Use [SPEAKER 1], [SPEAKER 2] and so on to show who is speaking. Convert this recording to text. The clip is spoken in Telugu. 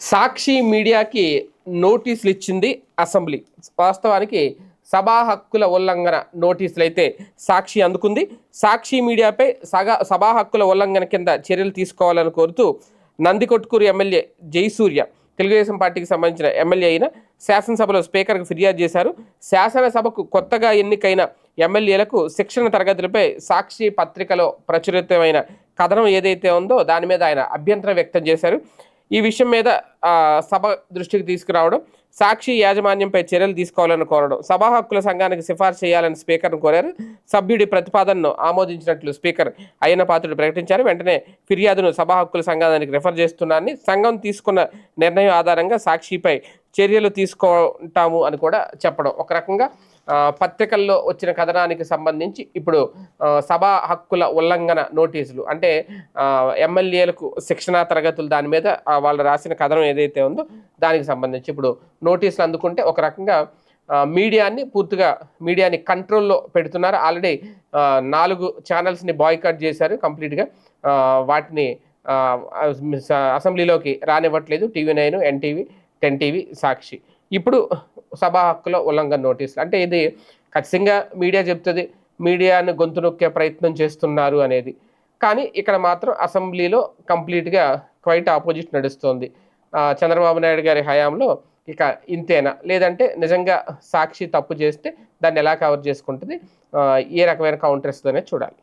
[SPEAKER 1] సాక్షి మీడియాకి నోటీసులు ఇచ్చింది అసెంబ్లీ. వాస్తవానికి సభా హక్కుల ఉల్లంఘన నోటీసులు అయితే సాక్షి అందుకుంది. సాక్షి మీడియాపై సగా సభా హక్కుల ఉల్లంఘన కింద చర్యలు తీసుకోవాలని కోరుతూ నందికొట్కూరు ఎమ్మెల్యే జయసూర్య తెలుగుదేశం పార్టీకి సంబంధించిన ఎమ్మెల్యే అయిన శాసనసభలో స్పీకర్కు ఫిర్యాదు చేశారు. శాసనసభకు కొత్తగా ఎన్నికైన ఎమ్మెల్యేలకు శిక్షణ తరగతులపై సాక్షి పత్రికలో ప్రచురితమైన కథనం ఏదైతే ఉందో దాని మీద ఆయన అభ్యంతరం వ్యక్తం చేశారు. ఈ విషయం మీద సభ దృష్టికి తీసుకురావడం సాక్షి యాజమాన్యంపై చర్యలు తీసుకోవాలని కోరడం. సభా హక్కుల సంఘానికి సిఫార్సు చేయాలని స్పీకర్ను కోరారు. సభ్యుడి ప్రతిపాదనను ఆమోదించినట్లు స్పీకర్ అయిన పాత్రుడు ప్రకటించారు. వెంటనే ఫిర్యాదును సభా హక్కుల సంఘానికి రిఫర్ చేస్తున్నారని సంఘం తీసుకున్న నిర్ణయం ఆధారంగా సాక్షిపై చర్యలు తీసుకుంటాము అని కూడా చెప్పడం. ఒక రకంగా పత్రికల్లో వచ్చిన కథనానికి సంబంధించి ఇప్పుడు సభా హక్కుల ఉల్లంఘన నోటీసులు. అంటే ఎమ్మెల్యేలకు శిక్షణా తరగతులు దాని మీద వాళ్ళు రాసిన కథనం ఏదైతే ఉందో దానికి సంబంధించి ఇప్పుడు నోటీసులు అందుకుంటే ఒక రకంగా మీడియాని పూర్తిగా మీడియాని కంట్రోల్లో పెడుతున్నారు. ఆల్రెడీ నాలుగు ఛానల్స్ని బాయ్కాట్ చేశారు కంప్లీట్గా. వాటిని అసెంబ్లీలోకి రానివ్వట్లేదు. TV nine NTV ten TV Sakshi. ఇప్పుడు సభా హక్కుల ఉల్లంఘన నోటీసులు. అంటే ఇది ఖచ్చితంగా మీడియా చెప్తుంది మీడియాను గొంతు నొక్కే ప్రయత్నం చేస్తున్నారు అనేది. కానీ ఇక్కడ మాత్రం అసెంబ్లీలో కంప్లీట్గా క్వైట్ ఆపోజిట్ నడుస్తోంది. చంద్రబాబు నాయుడు గారి హయాంలో ఇక ఇంతేనా? లేదంటే నిజంగా సాక్షి తప్పు చేస్తే దాన్ని ఎలా కవర్ చేసుకుంటుంది? ఏ రకమైన కౌంటర్ ఇస్తుందనే చూడాలి.